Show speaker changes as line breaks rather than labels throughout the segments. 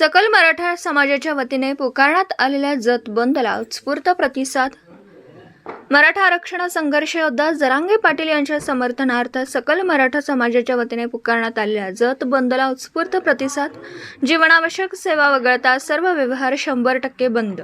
सकल मराठा समाजाच्या वतीने पुकारण्यात आलेल्या जत बंदला उत्स्फूर्त प्रतिसाद. मराठा आरक्षण संघर्ष योद्धा जरांगे पाटील यांच्या समर्थनार्थ सकल मराठा समाजाच्या वतीने पुकारण्यात आलेल्या जत बंदला उत्स्फूर्त प्रतिसाद. जीवनावश्यक सेवा वगळता सर्व व्यवहार शंभर टक्के बंद.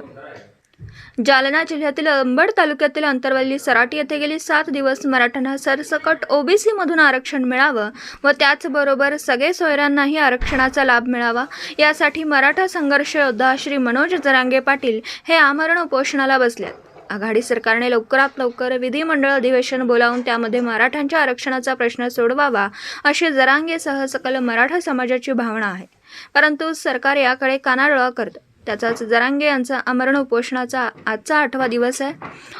जालना जिल्ह्यातील अंबड तालुक्यातील अंतरवल्ली सराटी येथे गेली सात दिवस मराठ्यांना सरसकट ओबीसीमधून आरक्षण मिळावं व त्याचबरोबर सगळे सोयऱ्यांनाही आरक्षणाचा लाभ मिळावा. यासाठी मराठा संघर्ष योद्धा श्री मनोज जरांगे पाटील हे आमरण उपोषणाला बसलेत. आघाडी सरकारने लवकरात लवकर विधिमंडळ अधिवेशन बोलावून त्यामध्ये मराठ्यांच्या आरक्षणाचा प्रश्न सोडवावा अशी जरांगेसह सकल मराठा समाजाची भावना आहे. परंतु सरकार याकडे कानाडोळा करतं. त्याचाच जरांगे यांचा आमरण उपोषणाचा आजचा आठवा दिवस आहे.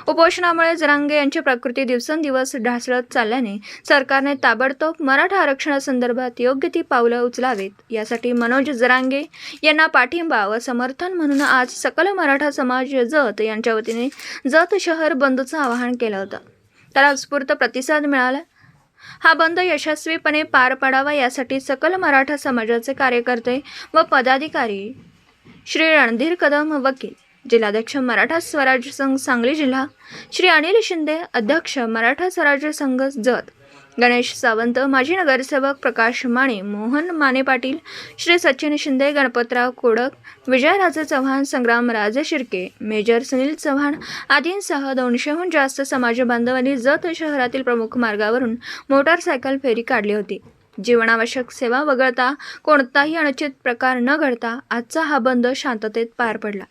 उपोषणामुळे जरांगे यांची प्रकृती दिवसेंदिवस ढासळत चालल्याने सरकारने ताबडतोब मराठा आरक्षणासंदर्भात योग्य ती पावलं उचलावीत. यासाठी मनोज जरांगे यांना पाठिंबा व समर्थन म्हणून आज सकल मराठा समाज जत यांच्या वतीने जत शहर बंदचं आवाहन केलं होतं. त्याला उत्स्फूर्त प्रतिसाद मिळाला. हा बंद यशस्वीपणे पार पाडावा यासाठी सकल मराठा समाजाचे कार्यकर्ते व पदाधिकारी श्री रणधीर कदम वकील जिल्हाध्यक्ष मराठा स्वराज्य संघ सांगली जिल्हा श्री अनिल शिंदे अध्यक्ष मराठा स्वराज्य संघ जत गणेश सावंत माजी नगरसेवक प्रकाश माने मोहन माने पाटील श्री सचिन शिंदे गणपतराव कोडक विजयराजे चव्हाण संग्राम राजे शिर्के मेजर सुनील चव्हाण आदींसह दोनशेहून जास्त समाज बांधवांनी जत शहरातील प्रमुख मार्गावरून मोटारसायकल फेरी काढली होती. जीवनावश्यक सेवा वगळता कोणताही अनुचित प्रकार न घडता आजचा हा बंद शांततेत पार पडला.